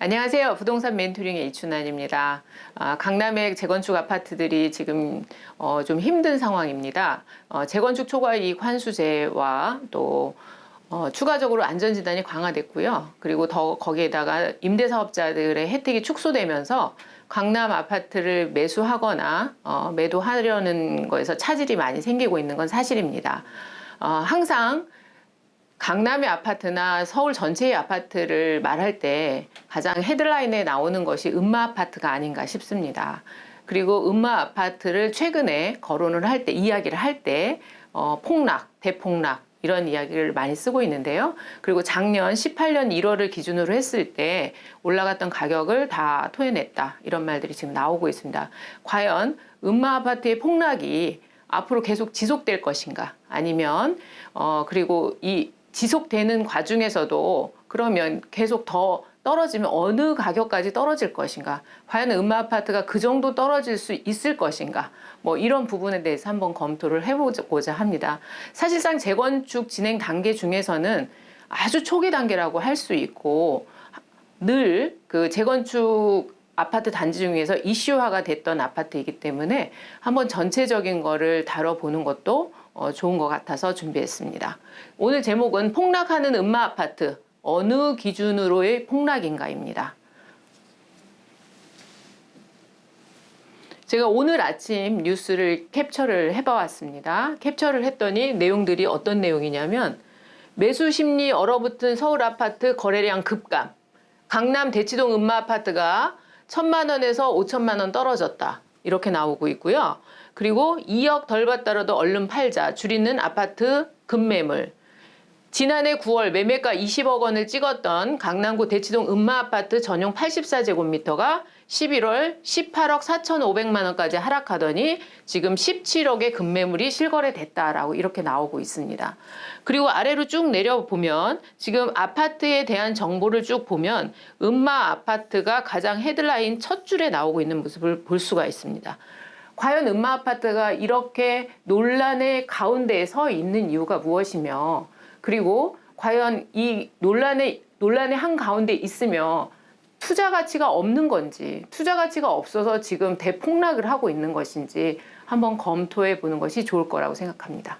안녕하세요. 부동산 멘토링의 이춘환입니다. 아, 강남의 재건축 아파트들이 지금 어, 좀 힘든 상황입니다. 어, 재건축 초과 이익 환수제와 또 어, 추가적으로 안전진단이 강화됐고요. 그리고 더 거기에다가 임대사업자들의 혜택이 축소되면서 강남 아파트를 매수하거나 어, 매도하려는 거에서 차질이 많이 생기고 있는 건 사실입니다. 어, 항상 강남의 아파트나 서울 전체의 아파트를 말할 때 가장 헤드라인에 나오는 것이 음마 아파트가 아닌가 싶습니다. 그리고 음마 아파트를 최근에 거론을 할 때, 이야기를 할 때, 어, 폭락, 대폭락, 이런 이야기를 많이 쓰고 있는데요. 그리고 작년 18년 1월을 기준으로 했을 때 올라갔던 가격을 다 토해냈다. 이런 말들이 지금 나오고 있습니다. 과연 음마 아파트의 폭락이 앞으로 계속 지속될 것인가? 아니면, 어, 그리고 이 지속되는 과정에서도 그러면 계속 더 떨어지면 어느 가격까지 떨어질 것인가? 과연 음마 아파트가 그 정도 떨어질 수 있을 것인가? 뭐 이런 부분에 대해서 한번 검토를 해보고자 합니다. 사실상 재건축 진행 단계 중에서는 아주 초기 단계라고 할 수 있고 늘 그 재건축 아파트 단지 중에서 이슈화가 됐던 아파트이기 때문에 한번 전체적인 거를 다뤄보는 것도 어, 좋은 것 같아서 준비했습니다. 오늘 제목은 폭락하는 음마 아파트 어느 기준으로의 폭락인가입니다. 제가 오늘 아침 뉴스를 캡처를 해봐왔습니다. 캡처를 했더니 내용들이 어떤 내용이냐면 매수 심리 얼어붙은 서울 아파트 거래량 급감, 강남 대치동 음마 아파트가 천만 원에서 오천만 원 떨어졌다. 이렇게 나오고 있고요. 그리고 2억 덜 받더라도 얼른 팔자. 줄이는 아파트 급매물. 지난해 9월 매매가 20억 원을 찍었던 강남구 대치동 음마 아파트 전용 84제곱미터가 11월 18억 4,500만 원까지 하락하더니 지금 17억의 급매물이 실거래됐다라고 이렇게 나오고 있습니다. 그리고 아래로 쭉 내려보면 지금 아파트에 대한 정보를 쭉 보면 음마 아파트가 가장 헤드라인 첫 줄에 나오고 있는 모습을 볼 수가 있습니다. 과연 음마 아파트가 이렇게 논란의 가운데에 서 있는 이유가 무엇이며 그리고 과연 이 논란의 논란의 한 가운데 있으며 투자 가치가 없는 건지 투자 가치가 없어서 지금 대폭락을 하고 있는 것인지 한번 검토해 보는 것이 좋을 거라고 생각합니다.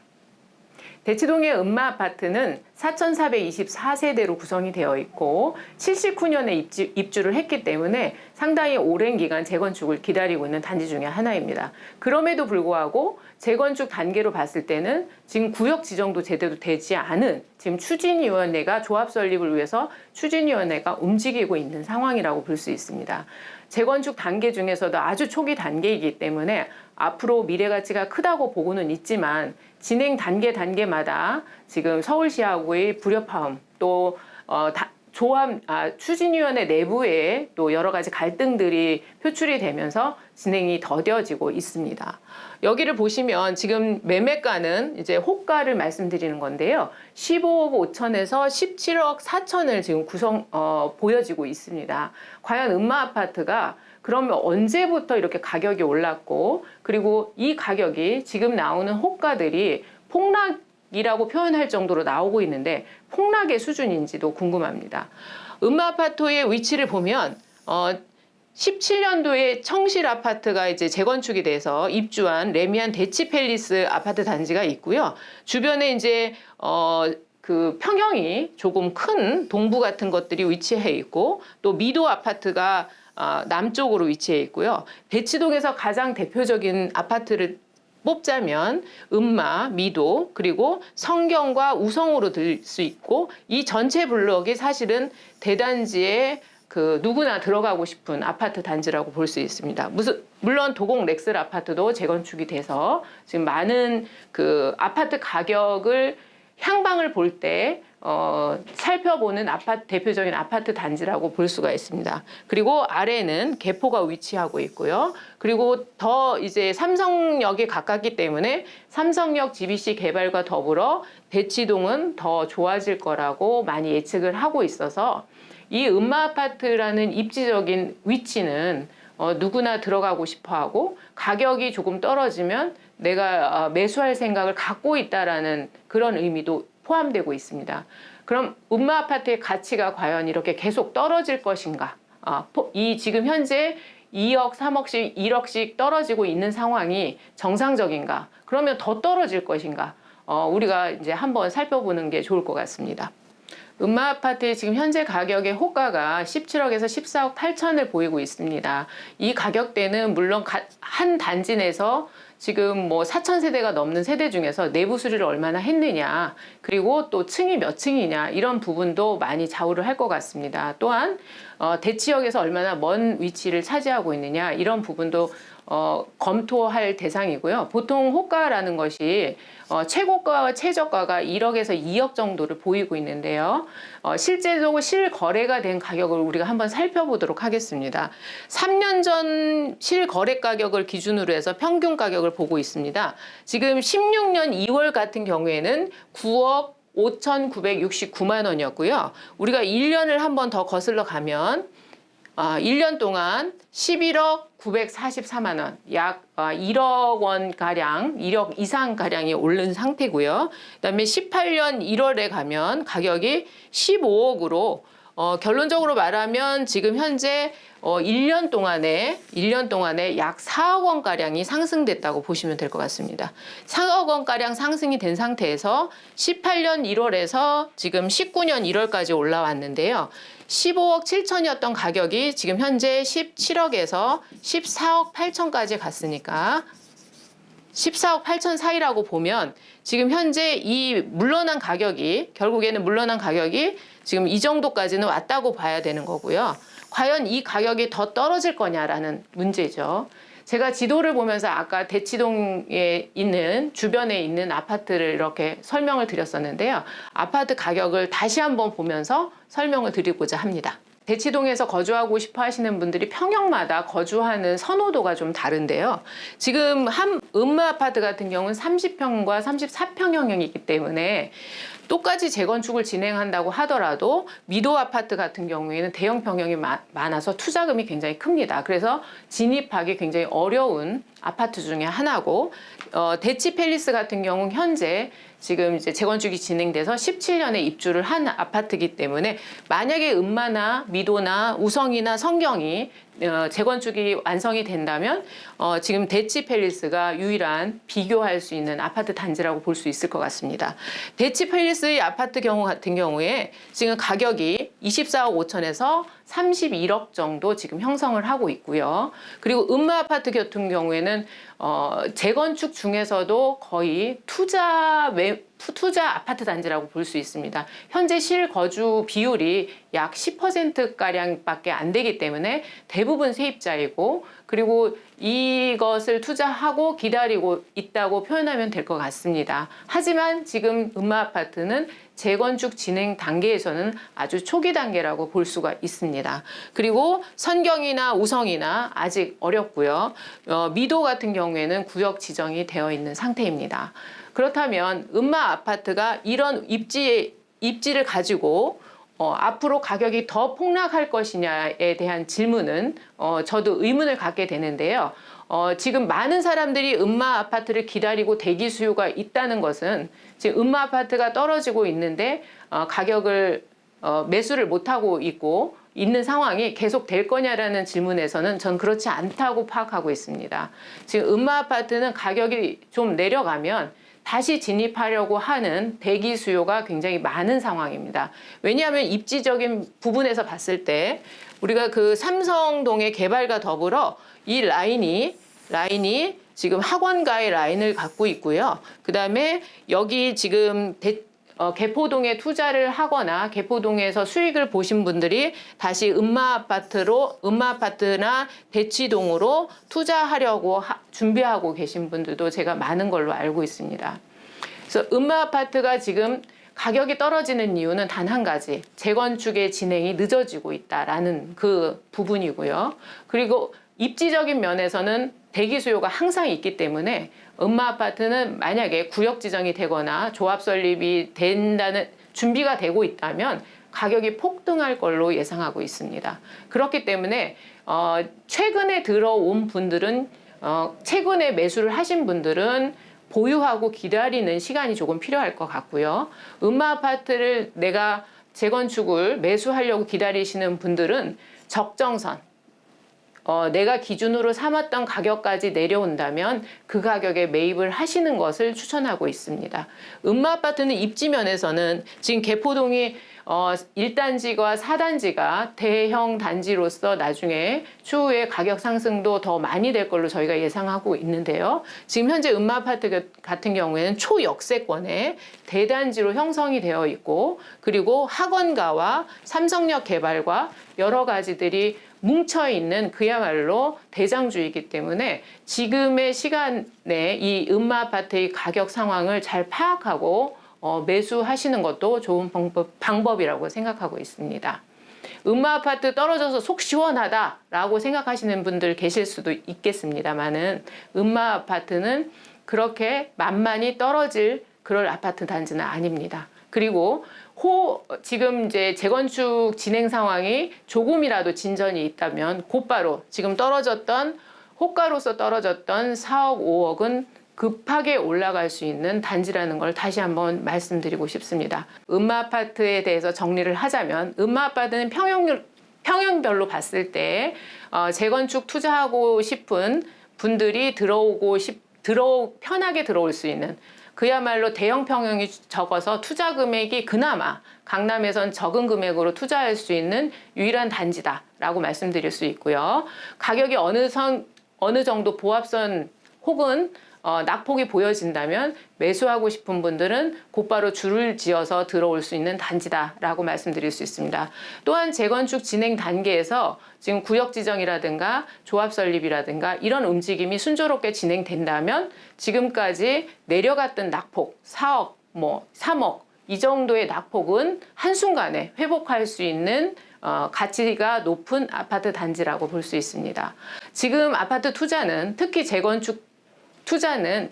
대치동의 음마 아파트는 4,424세대로 구성이 되어 있고 79년에 입주, 입주를 했기 때문에 상당히 오랜 기간 재건축을 기다리고 있는 단지 중에 하나입니다. 그럼에도 불구하고 재건축 단계로 봤을 때는 지금 구역 지정도 제대로 되지 않은 지금 추진위원회가 조합 설립을 위해서 추진위원회가 움직이고 있는 상황이라고 볼 수 있습니다. 재건축 단계 중에서도 아주 초기 단계이기 때문에 앞으로 미래 가치가 크다고 보고는 있지만 진행 단계 단계마다 지금 서울시하고의 불협화음 또 어, 다, 조합 아, 추진위원회 내부에 또 여러 가지 갈등들이 표출이 되면서 진행이 더뎌지고 있습니다. 여기를 보시면 지금 매매가는 이제 호가를 말씀드리는 건데요. 15억 5천에서 17억 4천을 지금 구성 어, 보여지고 있습니다. 과연 음마 아파트가 그러면 언제부터 이렇게 가격이 올랐고 그리고 이 가격이 지금 나오는 호가들이 폭락 이라고 표현할 정도로 나오고 있는데 폭락의 수준인지도 궁금합니다. 음마 아파트의 위치를 보면 어 17년도에 청실 아파트가 이제 재건축이 돼서 입주한 레미안 대치 팰리스 아파트 단지가 있고요. 주변에 이제 어 그 평형이 조금 큰 동부 같은 것들이 위치해 있고 또 미도 아파트가 어, 남쪽으로 위치해 있고요. 대치동에서 가장 대표적인 아파트를 뽑자면 음마, 미도, 그리고 성경과 우성으로 들 수 있고 이 전체 블록이 사실은 대단지에 그 누구나 들어가고 싶은 아파트 단지라고 볼 수 있습니다. 무슨 물론 도곡 렉슬 아파트도 재건축이 돼서 지금 많은 그 아파트 가격을 향방을 볼 때 어, 살펴보는 아파트 대표적인 아파트 단지라고 볼 수가 있습니다. 그리고 아래는 개포가 위치하고 있고요. 그리고 더 이제 삼성역에 가깝기 때문에 삼성역 GBC 개발과 더불어 대치동은 더 좋아질 거라고 많이 예측을 하고 있어서 이 음마 아파트라는 입지적인 위치는 어, 누구나 들어가고 싶어 하고 가격이 조금 떨어지면 내가 어, 매수할 생각을 갖고 있다라는 그런 의미도 포함되고 있습니다. 그럼 음마 아파트의 가치가 과연 이렇게 계속 떨어질 것인가? 아, 포- 이 지금 현재 2억, 3억씩, 1억씩 떨어지고 있는 상황이 정상적인가? 그러면 더 떨어질 것인가? 어, 우리가 이제 한번 살펴보는 게 좋을 것 같습니다. 음마 아파트의 지금 현재 가격의 호가가 17억에서 14억 8천을 보이고 있습니다. 이 가격대는 물론 가- 한 단지 내에서 지금 뭐 4천 세대가 넘는 세대 중에서 내부 수리를 얼마나 했느냐, 그리고 또 층이 몇 층이냐 이런 부분도 많이 좌우를 할 것 같습니다. 또한 어, 대치역에서 얼마나 먼 위치를 차지하고 있느냐 이런 부분도 어, 검토할 대상이고요. 보통 호가라는 것이 어, 최고가와 최저가가 1억에서 2억 정도를 보이고 있는데요. 어, 실제로 실거래가 된 가격을 우리가 한번 살펴보도록 하겠습니다. 3년 전 실거래 가격을 기준으로 해서 평균 가격을 보고 있습니다. 지금 16년 2월 같은 경우에는 9억 5,969만 원이었고요. 우리가 1년을 한번 더 거슬러 가면 아, 1년 동안 11억 944만 원, 약 아, 1억 원 가량, 1억 이상 가량이 오른 상태고요. 그다음에 18년 1월에 가면 가격이 15억으로 어, 결론적으로 말하면 지금 현재 어, 1년 동안에 1년 동안에 약 4억 원 가량이 상승됐다고 보시면 될 것 같습니다. 4억 원 가량 상승이 된 상태에서 18년 1월에서 지금 19년 1월까지 올라왔는데요. 15억 7천이었던 가격이 지금 현재 17억에서 14억 8천까지 갔으니까 14억 8천 사이라고 보면 지금 현재 이 물러난 가격이 결국에는 물러난 가격이 지금 이 정도까지는 왔다고 봐야 되는 거고요. 과연 이 가격이 더 떨어질 거냐라는 문제죠. 제가 지도를 보면서 아까 대치동에 있는 주변에 있는 아파트를 이렇게 설명을 드렸었는데요. 아파트 가격을 다시 한번 보면서 설명을 드리고자 합니다. 대치동에서 거주하고 싶어 하시는 분들이 평형마다 거주하는 선호도가 좀 다른데요. 지금 한 음마 아파트 같은 경우는 30평과 34평형이기 때문에 똑같이 재건축을 진행한다고 하더라도 미도 아파트 같은 경우에는 대형 평형이 마- 많아서 투자금이 굉장히 큽니다. 그래서 진입하기 굉장히 어려운 아파트 중에 하나고 어, 대치 팰리스 같은 경우는 현재 지금 이제 재건축이 진행돼서 17년에 입주를 한 아파트이기 때문에 만약에 음마나 미도나 우성이나 성경이 어, 재건축이 완성이 된다면 어, 지금 대치 팰리스가 유일한 비교할 수 있는 아파트 단지라고 볼 수 있을 것 같습니다. 대치 팰리스의 아파트 경우 같은 경우에 지금 가격이 24억 5천에서 31억 정도 지금 형성을 하고 있고요. 그리고 음마 아파트 같은 경우에는 어, 재건축 중에서도 거의 투자 매, 투자 아파트 단지라고 볼 수 있습니다. 현재 실거주 비율이 약 10%가량밖에 안 되기 때문에 대부분 세입자이고 그리고 이것을 투자하고 기다리고 있다고 표현하면 될 것 같습니다. 하지만 지금 음마 아파트는 재건축 진행 단계에서는 아주 초기 단계라고 볼 수가 있습니다. 그리고 선경이나 우성이나 아직 어렵고요. 어, 미도 같은 경우에는 구역 지정이 되어 있는 상태입니다. 그렇다면 음마 아파트가 이런 입지 입지를 가지고 어, 앞으로 가격이 더 폭락할 것이냐에 대한 질문은 어, 저도 의문을 갖게 되는데요. 어, 지금 많은 사람들이 음마 아파트를 기다리고 대기 수요가 있다는 것은 지금 음마 아파트가 떨어지고 있는데 어, 가격을 어, 매수를 못하고 있고 있는 상황이 계속 될 거냐라는 질문에서는 전 그렇지 않다고 파악하고 있습니다. 지금 음마 아파트는 가격이 좀 내려가면 다시 진입하려고 하는 대기 수요가 굉장히 많은 상황입니다. 왜냐하면 입지적인 부분에서 봤을 때 우리가 그 삼성동의 개발과 더불어 이 라인이 라인이 지금 학원가의 라인을 갖고 있고요. 그 다음에 여기 지금 대, 어, 개포동에 투자를 하거나 개포동에서 수익을 보신 분들이 다시 음마 아파트로 음마 아파트나 대치동으로 투자하려고 하- 준비하고 계신 분들도 제가 많은 걸로 알고 있습니다. 그래서 음마 아파트가 지금 가격이 떨어지는 이유는 단 한 가지 재건축의 진행이 늦어지고 있다라는 그 부분이고요. 그리고 입지적인 면에서는 대기 수요가 항상 있기 때문에 음마 아파트는 만약에 구역 지정이 되거나 조합 설립이 된다는 준비가 되고 있다면 가격이 폭등할 걸로 예상하고 있습니다. 그렇기 때문에 어, 최근에 들어온 분들은 어, 최근에 매수를 하신 분들은 보유하고 기다리는 시간이 조금 필요할 것 같고요. 음마 아파트를 내가 재건축을 매수하려고 기다리시는 분들은 적정선, 어, 내가 기준으로 삼았던 가격까지 내려온다면 그 가격에 매입을 하시는 것을 추천하고 있습니다. 음마 아파트는 입지 면에서는 지금 개포동이 어, 1단지와 4단지가 대형 단지로서 나중에 추후에 가격 상승도 더 많이 될 걸로 저희가 예상하고 있는데요. 지금 현재 음마 아파트 같은 경우에는 초역세권에 대단지로 형성이 되어 있고 그리고 학원가와 삼성역 개발과 여러 가지들이 뭉쳐 있는 그야말로 대장주이기 때문에 지금의 시간에 이 음마 아파트의 가격 상황을 잘 파악하고 어, 매수하시는 것도 좋은 방법, 방법이라고 생각하고 있습니다. 음마 아파트 떨어져서 속 시원하다라고 생각하시는 분들 계실 수도 있겠습니다만은 음마 아파트는 그렇게 만만히 떨어질 그럴 아파트 단지는 아닙니다. 그리고 호 지금 이제 재건축 진행 상황이 조금이라도 진전이 있다면 곧바로 지금 떨어졌던 호가로서 떨어졌던 4억 5억은 급하게 올라갈 수 있는 단지라는 걸 다시 한번 말씀드리고 싶습니다. 음마 아파트에 대해서 정리를 하자면 음마 아파트는 평형 평형별로 봤을 때 어, 재건축 투자하고 싶은 분들이 들어오고 싶 들어 편하게 들어올 수 있는 그야말로 대형 평형이 적어서 투자 금액이 그나마 강남에선 적은 금액으로 투자할 수 있는 유일한 단지다라고 말씀드릴 수 있고요. 가격이 어느 선 어느 정도 보합선 혹은 어, 낙폭이 보여진다면 매수하고 싶은 분들은 곧바로 줄을 지어서 들어올 수 있는 단지다라고 말씀드릴 수 있습니다. 또한 재건축 진행 단계에서 지금 구역 지정이라든가 조합 설립이라든가 이런 움직임이 순조롭게 진행된다면 지금까지 내려갔던 낙폭 4억 뭐 3억 이 정도의 낙폭은 한순간에 회복할 수 있는 어, 가치가 높은 아파트 단지라고 볼 수 있습니다. 지금 아파트 투자는 특히 재건축 투자는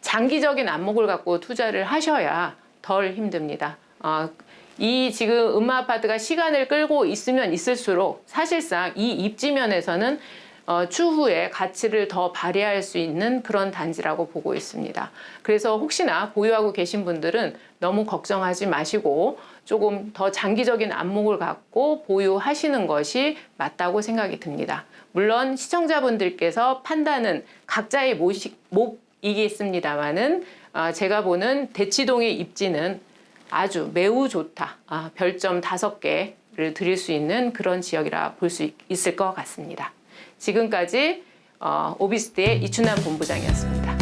장기적인 안목을 갖고 투자를 하셔야 덜 힘듭니다. 어, 이 지금 음마 아파트가 시간을 끌고 있으면 있을수록 사실상 이 입지면에서는 어, 추후에 가치를 더 발휘할 수 있는 그런 단지라고 보고 있습니다. 그래서 혹시나 보유하고 계신 분들은 너무 걱정하지 마시고 조금 더 장기적인 안목을 갖고 보유하시는 것이 맞다고 생각이 듭니다. 물론 시청자분들께서 판단은 각자의 모식, 몫이겠습니다만은 아, 제가 보는 대치동의 입지는 아주 매우 좋다. 아, 별점 다섯 개를 드릴 수 있는 그런 지역이라 볼 수 있을 것 같습니다. 지금까지 어, 오비스트의 이춘남 본부장이었습니다.